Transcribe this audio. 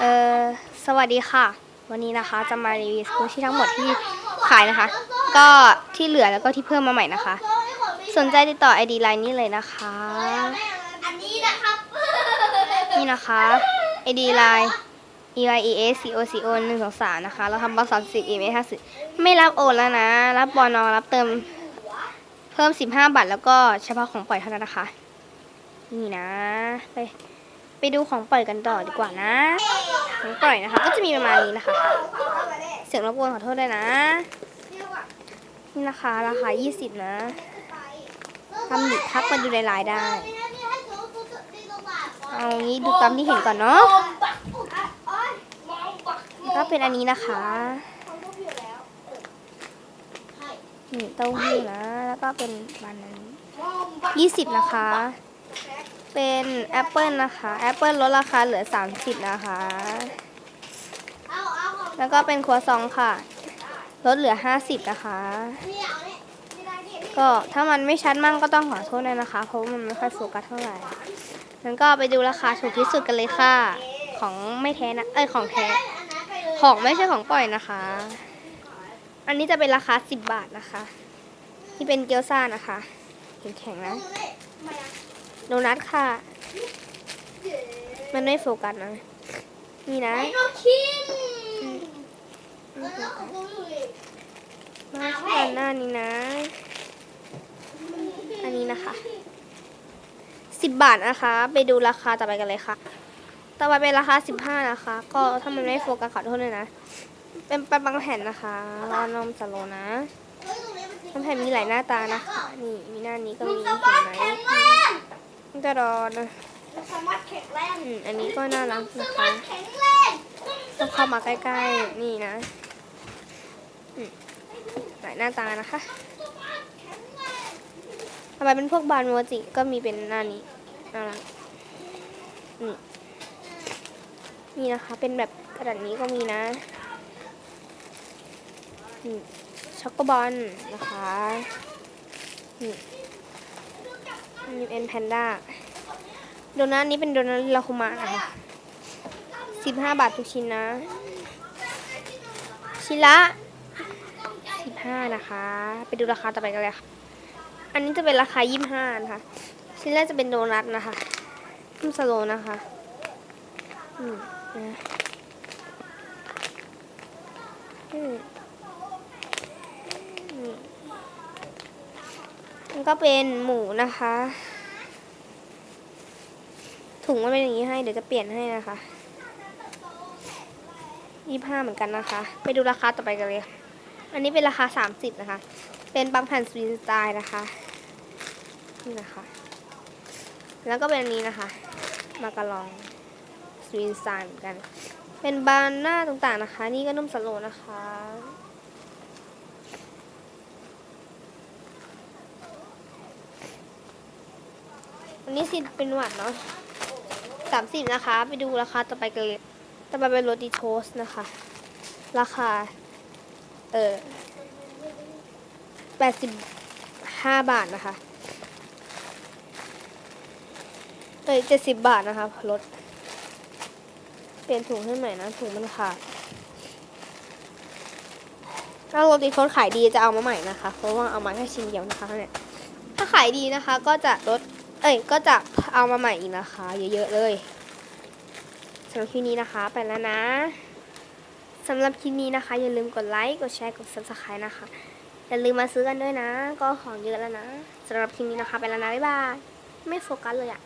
เออสวัสดีค่ะ วันนี้นะคะจะมารีวิวสกูชี่ทั้งหมดที่ขายนะคะ ก็ที่เหลือแล้วก็ที่เพิ่มมาใหม่นะคะ สนใจติดต่อ ID ไลน์นี้เลยนะคะ อันนี้นะครับนี่นะคะ ID ไลน์ e y e s c o c o หนึ่งสองสามนะคะ เราทำบอลสามสิบ e m ห้าสิบไม่รับโอนแล้วนะ รับบอลนอรับเติมเพิ่มสิบห้าบาทแล้วก็เฉพาะของปล่อยเท่านั้นนะคะ นี่นะไป ไปดูของปล่อยกันต่อดีกว่านะของปล่อยนะคะ ก็จะมีประมาณนี้นะคะ เสียงรบกวนขอโทษด้วยนะนี่นะคะราคา 20 นะทำหนิทักมาดูในไลน์ได้ เอางี้ดูตามที่เห็นก่อนเนาะก็เป็นอันนี้นะคะนี่เต้าหู้นะ แล้วก็เป็นบานนั้น 20 นะคะ เป็นแอปเปิลนะคะแอปเปิลลดราคาเหลือ 30 นะคะ แล้วก็เป็นครัวซองค่ะ ลดเหลือ 50 นะคะ ก็ถ้ามันไม่ชัดมั่งก็ต้องขอโทษด้วยนะคะ เพราะว่ามันไม่ค่อยโฟกัสเท่าไหร่งั้นก็ไปดูราคาถูกที่สุดกันเลยค่ะ ของไม่แท้นะ เอ้ยของแท้ ของไม่ใช่ของปล่อยนะคะ อันนี้จะเป็นราคา 10 บาทนะคะ ที่เป็นเกี๊ยวซ่านะคะแข็งๆนะ โดนัทค่ะ มันไม่โฟกัสนะ นี่นะไอ้นกคินไม่โฟกัสมาที่ด้านหน้านี้นะ อันนี้นะคะสิบบาทนะคะ ไปดูราคาต่อไปกันเลยค่ะ ต่อไปเป็นราคาสิบห้านะคะ ก็ถ้ามันไม่โฟกัสขอโทษเลยนะ เป็นปลาบางแผ่นนะคะรอนมสโลนะน้ำแผ่นมีหลายหน้าตานะคะ นี่มีหน้านี้ก็มีเห็นไหม แข็งแรงมันจะรอนะสามารถแข็งแรงอืมอันนี้ก็น่ารักนะคะแข็งแรงต้องเข้ามาใกล้ๆ นี่นะอืมหลายหน้าตานะคะต่อไปเป็นพวกบานโมจิก็มีเป็นหน้านี้น่ารักนี่นี่นะคะ เป็นแบบกระดาษนี้ก็มีนะนี่ช็อกโกบอลนะคะนี่ นี่เป็นแพนด้าโดนัทนี้เป็นโดนัทลาคุมะนะคะสิบห้าบาททุกชิ้นนะ ชิ้นละสิบห้านะคะ ไปดูราคาต่อไปกันเลยค่ะ อันนี้จะเป็นราคายี่ห้านะคะ ชิ้นแรกจะเป็นโดนัทนะคะนุ่มสโลนะคะอืมนะอืม มันก็เป็นหมูนะคะ ถุงมันเป็นอย่างนี้ให้ เดี๋ยวจะเปลี่ยนให้นะคะยี่ห้าเหมือนกันนะคะ ไปดูราคาต่อไปกันเลย อันนี้เป็นราคาสามสิบนะคะ เป็นบางแผ่นสวีนสไตล์นะคะ นี่นะคะ แล้วก็เป็นอันนี้นะคะ มากระลองสวีนสไตล์เหมือนกัน เป็นบานหน้าต่างๆนะคะ นี่ก็นุ่มสโลนะคะันนี้สิเป็นหวัดเนาะสามสิบนะคะ ไปดูราคาต่อไปกันเลยต่อไปเป็นโรตีโทสนะคะ ราคา เออแปดสิบห้าบาทนะคะ เอ้ยเจ็ดสิบบาทนะคะลดเปลี่ยนถุงให้ใหม่นะ ถุงมันขาดถ้าโรตีโทสขายดีจะเอามาใหม่นะคะ เพราะว่าเอามาแค่ชิ้นเดียวนะคะเนี่ย ถ้าขายดีนะคะก็จะลด เอ้ยก็จะเอามาใหม่อีกนะคะ เยอะๆเลยสำหรับคลิปนี้นะคะ ไปแล้วนะสำหรับคลิปนี้นะคะ อย่าลืมกดไลค์กดแชร์กด subscribe นะคะ อย่าลืมมาซื้อกันด้วยนะ ก็ของเยอะแล้วนะสำหรับคลิปนี้นะคะ ไปแล้วนะบ๊ายบายไม่โฟกัสเลยอะ